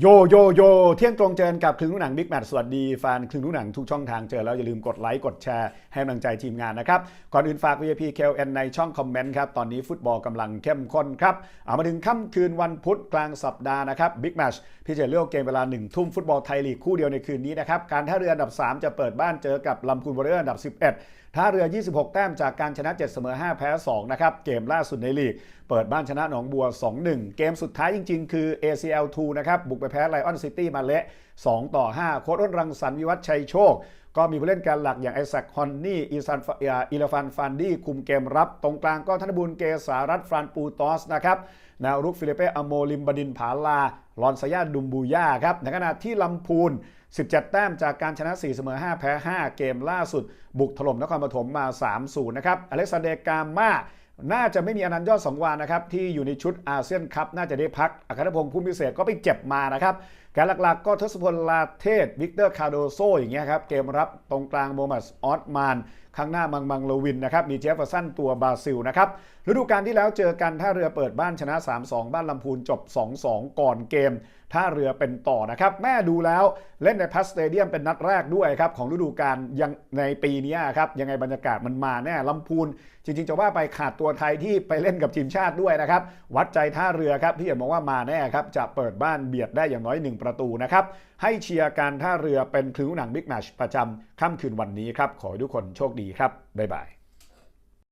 โยโยโยเที่ยงตรงเจอกับคลึงลูกหนังบิ๊กแมทสวัสดีแฟนคลึงลูกหนังทุกช่องทางเจอแล้ว อย่าลืมกดไลค์กดแชร์ให้กำลังใจทีมงานนะครับ ก่อนอื่นฝาก VIP KLN ในช่องคอมเมนต์ครับ ตอนนี้ฟุตบอลกำลังเข้มข้นครับ เอามาถึงค่ำคืนวันพุธกลางสัปดาห์นะครับบิ๊กแมชพี่จะเลือกเกมเวลา1ทุ่มฟุตบอลไทยลีกคู่เดียวในคืนนี้นะครับการท่าเรืออันดับ 3 จะเปิดบ้านเจอกับลำพูนวอริเออร์อันดับ 11ท่าเรือ 26 แต้มจากการชนะ 7 เสมอ 5 แพ้ 2 นะครับ เกมล่าสุดในลีก เปิดบ้านชนะหนองบัว 2-1 เกมสุดท้ายจริง ๆ คือ ACL 2 นะครับ บุกไปแพ้ไลออนซิตี้มาเละ 2 ต่อ 5 โค้ดอ้นรังสรรค์วิวัฒชัยโชค ก็มีผู้เล่นการหลักอย่างไอแซคฮอนนี่อีซันฟาอิลฟันฟันดี้คุมเกมรับ ตรงกลางก็ธนบุญเกษารัตน์ฟรานปูตอสนะครับแนวรุกฟิลิเป้อโมลิมบดินผาลา ลอนสยาดุมบูย่าครับในขณะที่ลำพูน 17 แต้มจากการชนะ 4 เสมอ 5 แพ้ 5 เกมล่าสุด บุกถล่มนครปฐมมา 3-0 นะครับอเล็กซานเดร์กาม่า น่าจะไม่มีอนันต์ยอดสองวานนะครับที่อยู่ในชุดอาเซียนคัพน่าจะได้พักอัครพงศ์ภูมิเศษก็ไปเจ็บมานะครับแกนหลักๆ ก็ทศพลลาเทศวิกเตอร์คาโดโซอย่างเงี้ยครับเกมรับตรงกลางโมมัสออสมานข้างหน้ามังมังโลวินนะครับมีเจฟเฟอร์สันตัวบราซิลนะครับฤดูกาลที่แล้วเจอกันท่าเรือเปิดบ้านชนะ 3-2 บ้านลำพูนจบ 2-2 ก่อนเกมท่าเรือเป็นต่อนะครับแม่ดูแล้วเล่นในพัสเตเดียมเป็นนัดแรกด้วยครับของฤดูกาลยังในปีนี้ครับยังไงบรรยากาศมันมาแน่ลำพูน จริงๆจะว่าไปขาดตัวไทยที่ไปเล่นกับทีมชาติด้วยนะครับวัดใจท่าเรือครับที่เห็นบอกว่ามาแน่ครับจะเปิดบ้านเบียดได้อย่างน้อย1 ประตูนะครับ ให้เชียร์การท่าเรือเป็นคลิ้วหนังบิ๊กแมชประจำค่ำคืนวันนี้ครับ ขอให้ทุกคนโชคดีครับ บ๊ายบาย